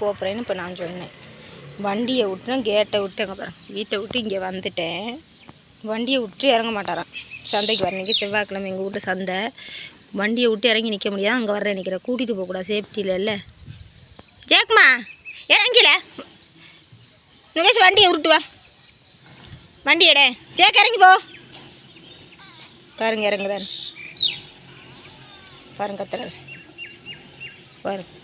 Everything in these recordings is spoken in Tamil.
போகிறேன்னு இப்போ நான் சொன்னேன். வண்டியை விட்டுனா கேட்டை விட்டு அங்கே பாருங்க வீட்டை விட்டு இங்கே வந்துட்டேன். வண்டியை விட்டு இறங்க மாட்டாராம். சந்தைக்கு வரணிக்கு செவ்வாய்க்கிழமை எங்கள் வீட்டு சந்தை. வண்டியை விட்டு இறங்கி நிற்க முடியாது அங்கே வர நிற்கிறேன் கூட்டிகிட்டு போகக்கூடாது சேஃப்டியில் இல்லை. ஜேக்குமா இறங்கில. நுகேஷ் வண்டியை விட்டு வா. வண்டி எட. ஜேக் இறங்கி போ. பாருங்க இறங்குதான் பாருங்க கத்துறது பாருங்க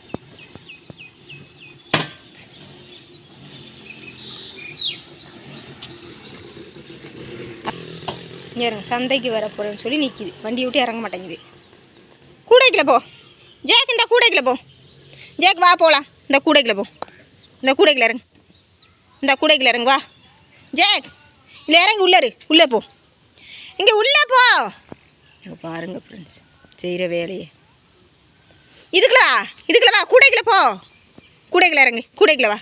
இங்கே இருங்க சந்தைக்கு வர போகிறேன்னு சொல்லி நிற்கிது வண்டியை விட்டு இறங்க மாட்டேங்குது. கூடைக்கில் போ. ஜேக் இந்த கூடைக்கில் போ. ஜேக் வா போகலாம் இந்த கூடைக்கில் போ. இந்த கூடைக்கில் இறங்கு. இந்த கூடைக்கில் இறங்கு வா. ஜேக் இல்லை இறங்கி உள்ளே உள்ளே போ. இங்கே உள்ளே போ. இங்க பாருங்க ஃப்ரெண்ட்ஸ் செய்கிற வேலையை. இதுக்குலா இதுக்குல இதுக்குள்ள வா. கூடைக்கில் போ. கூடைக்குள்ள இறங்கு. கூடைக்கில் வா.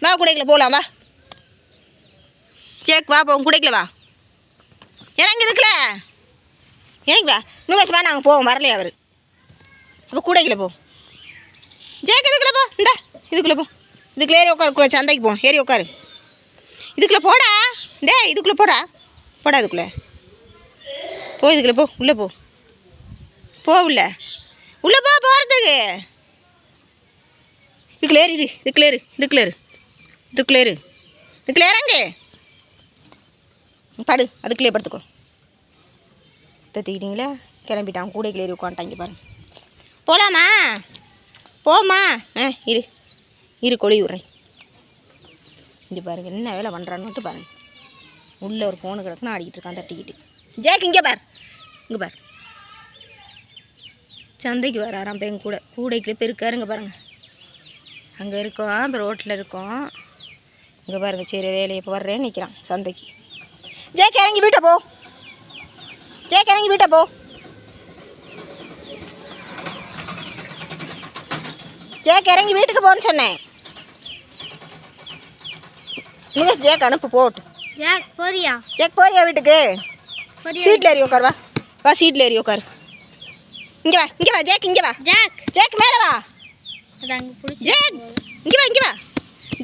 வா கூடைக்கில் போகலாம் வா. ஜேக் வா போ. கூடைக்கில் வா. இறங்கி இங்கே இறங்கி வா நுகேஷ் வா நாங்கள் போவோம் வரலையே அவர்? அப்போ கூடைக்குள்ள போ. ஜேக்கு இதுக்குள்ள போ இந்த இதுக்குள்ளே போ. இதுக்குள்ளே ஏறி உட்காரு சந்தைக்கு போ ஏறி உட்காரு இதுக்குள்ளே போடா டே இதுக்குள்ளே போடா. போடா இதுக்குள்ளே. போ இதுக்குள்ளே போ உள்ளே போ. போ உள்ள. உள்ளே போ போகிறதுக்கு இதுக்குள்ளே ஏறி இரு இதுக்குள்ளே ஏறு இதுக்குள்ளே இரு இதுக்குள்ள இறங்கு. படு அதுக்குள்ளே படுத்துக்கோ. தத்திக்கிட்டீங்களா கிளம்பிட்டான் கூட ஏறி உட்காந்துட்டாங்க பாருங்க போகலாமா போம்மா. ஆ இரு. இரு கொழி விட்றேன் இங்கே பாருங்கள் என்ன வேலை பண்ணுறான்னு பாருங்கள் உள்ளே ஒரு ஃபோனு கிடக்குன்னு ஆடிக்கிட்டு இருக்கான் தட்டிக்கிட்டு. ஜேக் இங்கே பார். இங்கே பார். சந்தைக்கு வராராம் இப்போ கூட. கூடைக்குள்ளே பெருக்காருங்க பாருங்கள் அங்கே இருக்கோம் இப்போ ரோட்டில் இருக்கோம். இங்கே பாருங்கள் சரி வேலையை இப்போ வர்றேன்னு நிற்கிறான் சந்தைக்கு. ஜேக் இறங்கி வீட்டை போ. ஜேக் இறங்கி வீட்டை போ. ஜேக் இறங்கி வீட்டுக்கு போன்னு சொன்னேன். நிகேஷ் ஜேக் அனுப்பு போட்டு. ஜாக் போறியா? ஜேக் போறியா வீட்டுக்கு? சீட்டில் ஏறி உட்கார் வா. வா சீட்டில் ஏறி உட்கார் இங்கே வா இங்கே வா ஜேக் இங்கே வா. ஜாக்! ஜேக் மேலே வா. ஜேக்! இங்கே வா இங்கே வா.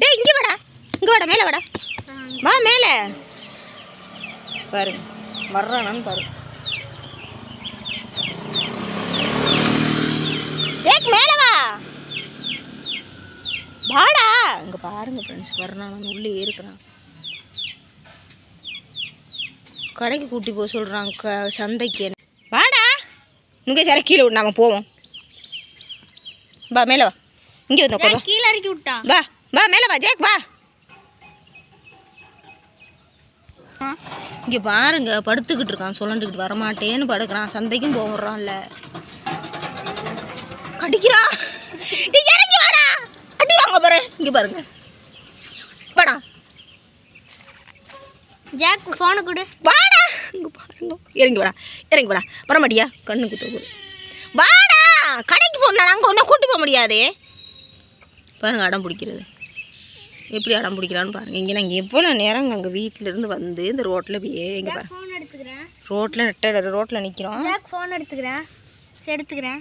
டேய் இங்கே வாடா. இங்கே வாடா மேலே வாடா. வா மேலே. பாருங்க. வர்றானான்னு பாரு ஜேக் மேலே வா. வாடா. இங்கே பாருங்க ஃப்ரெண்ட்ஸ் வர்றான் உள்ளே இருக்கிறான் கடைக்கு கூட்டி போக சொல்கிறான் க சந்தைக்கு வாடா. இங்கே சரி கீழே விடு. நாங்கள் போவோம். வா மேலே வா. இங்கே வந்து கீழே இறக்கி விட்டா வா வா மேலே வா. ஜேக் வா. இங்கே பாருங்க படுத்துக்கிட்டு இருக்கான் சொல்லண்டுக்கிட்டு வரமாட்டேன்னு படுக்கிறான். சந்தைக்கும் போடுறான்ல கடிக்கிறான் டேய், இறங்கி வாடா. அடி வாங்க பாரு இங்கே பாருங்க. வாடா. ஜாக் ஃபோனை கொடு. வாடா. இங்கே பாருங்க. இறங்கி வாடா. இறங்கி வாடா. வரமாட்டியா கண்ணு குத்து வாடா. கடைக்கு போனா அங்கே ஒன்றும் கூட்டி போக முடியாதே. பாருங்க அடம் பிடிக்கிறது. எப்படி அடம் பிடிக்கிறான்னு பாருங்க. இங்கே நாங்கள் எவ்வளோ நேரம் அங்கே வீட்டிலேருந்து வந்து இந்த ரோட்டில் போய் இங்கே பாருங்க ஃபோன் எடுத்துக்கிறேன். ரோட்டில் நெட்ட ரோட்டில் நிற்கிறோம் ஃபோன் எடுத்துக்கிறேன். சரி எடுத்துக்கிறேன்.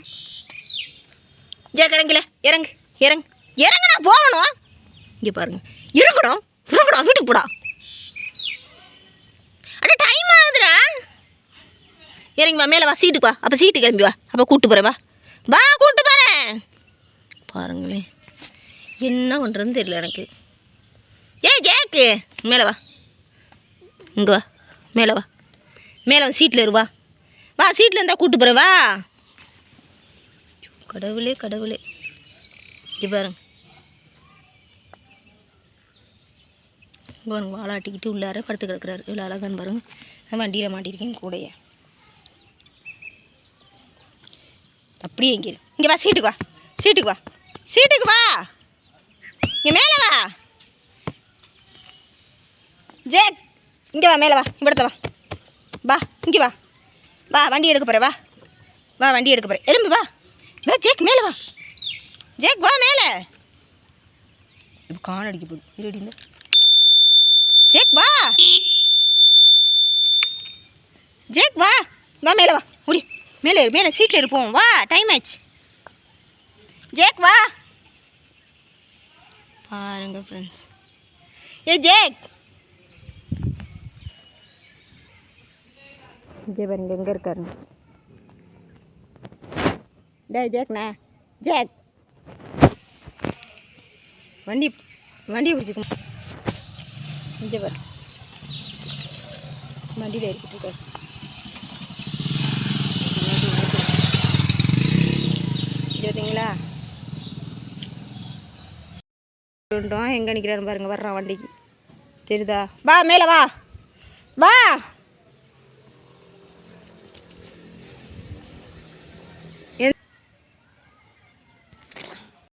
ஜேக் இறங்கல. இறங்கு. இறங்கு. இறங்குடா போகணும். இங்கே பாருங்க. இறங்குடா இறங்குடா வீட்டுக்கு போடா. அட டைம் ஆகுதுடா. இறங்கி வா மேலே வா சீட்டுக்கு வா. அப்போ சீட்டு கிளம்பி வா. அப்போ கூட்டு போகிறேன் வா. வா கூட்டு போகிறேன் பாருங்களேன். என்ன பண்ணுறதுன்னு தெரியல எனக்கு. ஏ ஜேக்கு. மேலே வா. இங்கே வா. மேலே வா. மேலே வந்து சீட்டில் இருவா வா. சீட்டில் இருந்தால் கூட்டு போகிற வா. கடவுளே கடவுளே. இங்கே பாருங்க. பாருங்க வாழாட்டிக்கிட்டு உள்ளார படுத்து கிடக்குறாரு. இவ்வளோ அழகான்னு பாருங்க. நான் வண்டியில் மாட்டியிருக்கேன் கூடைய. அப்படியே இங்கே இங்கே வா சீட்டுக்கு வா. சீட்டுக்கு வா. சீட்டுக்கு வா. இங்கே மேலே வா. ஜேக் இங்கே வா மேலே வா இவ்விடத்த வா. வா இங்கே வா. வா வண்டி எடுக்க போகிற வா. வா வண்டி எடுக்க போகிற எலும்பு வா. வா ஜேக் மேலே வா. ஜேக் வா மேலே. இப்போ கான் அடிக்க போகுது. ஜேக் வா. ஜேக் வா. வா மேலே வா. முடி. மேலே மேலே சீட்டில் இருப்போம் வா டைம் ஆச்சு. ஜேக் வா. பாருங்க ஃப்ரெண்ட்ஸ் ஏ ஜேக். ஜே பாருங்க எங்கே இருக்காருங்க டே ஜேக்ண்ணா ஜேக் வண்டி வண்டியை பிடிச்சிக்கும் இங்கே பாரு வண்டியில் எடுத்துட்டு இருக்காரு பார்த்தீங்களா எங்கே நிற்கிறாரு பாருங்க வர்றான் வண்டிக்கு தெரியுதா வா மேலே வா வா